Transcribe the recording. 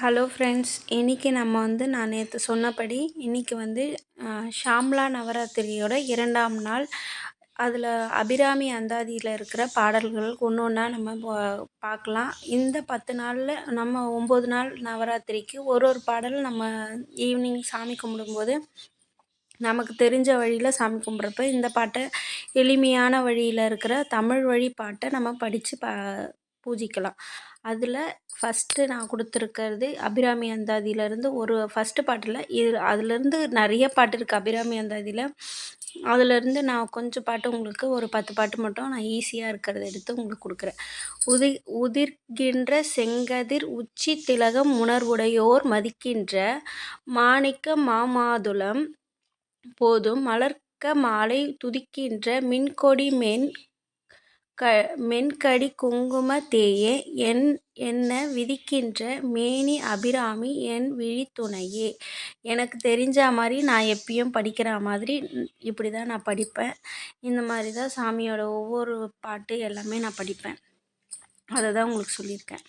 Hello friends இன்றைக்கி நம்ம வந்து நான் நேற்று சொன்னபடி இன்றைக்கி வந்து ஷாம்லா நவராத்திரியோட இரண்டாம் நாள். அதில் அபிராமி அந்தாதியில் இருக்கிற பாடல்கள் ஒன்று ஒன்றா நம்ம பார்க்கலாம் இந்த பத்து நாளில் நம்ம ஒம்பது நாள் நவராத்திரிக்கு ஒரு ஒரு பாடல் நம்ம ஈவினிங் சாமி கும்பிடும்போது நமக்கு தெரிஞ்ச வழியில் சாமி கும்பிட்றப்ப இந்த பாட்டை எளிமையான வழியில் இருக்கிற தமிழ் வழி பாட்டை நம்ம படித்து ப பூஜிக்கலாம். அதில் ஃபஸ்ட்டு நான் கொடுத்துருக்கறது அபிராமி அந்தாதியிலேருந்து ஒரு ஃபஸ்ட்டு பாட்டில் இது அதுலேருந்து நிறைய பாட்டு இருக்குது அபிராமி அந்தாதியில். அதுலேருந்து நான் கொஞ்சம் பாட்டு உங்களுக்கு ஒரு பத்து பாட்டு மட்டும் நான் ஈஸியாக இருக்கிறத எடுத்து உங்களுக்கு கொடுக்குறேன். உதி உதிர்கின்ற செங்கதிர் உச்சி திலகம் உணர்வுடையோர் மதிக்கின்ற மாணிக்க மாமாதுளம் போதும் மலர்க்க மாலை துதிக்கின்ற மின்கொடி மென் க மென்கடி குங்கும தேயே என் என்ன விதிக்கின்ற மேனி அபிராமி என் விழித்துணையே. எனக்கு தெரிஞ்ச மாதிரி நான் எப்பயும் படிக்கிற மாதிரி இப்படி தான் நான் படிப்பேன். இந்த மாதிரி தான் சாமியோட ஒவ்வொரு பாட்டு எல்லாமே நான் படிப்பேன். அதை தான் உங்களுக்கு சொல்லியிருக்கேன்.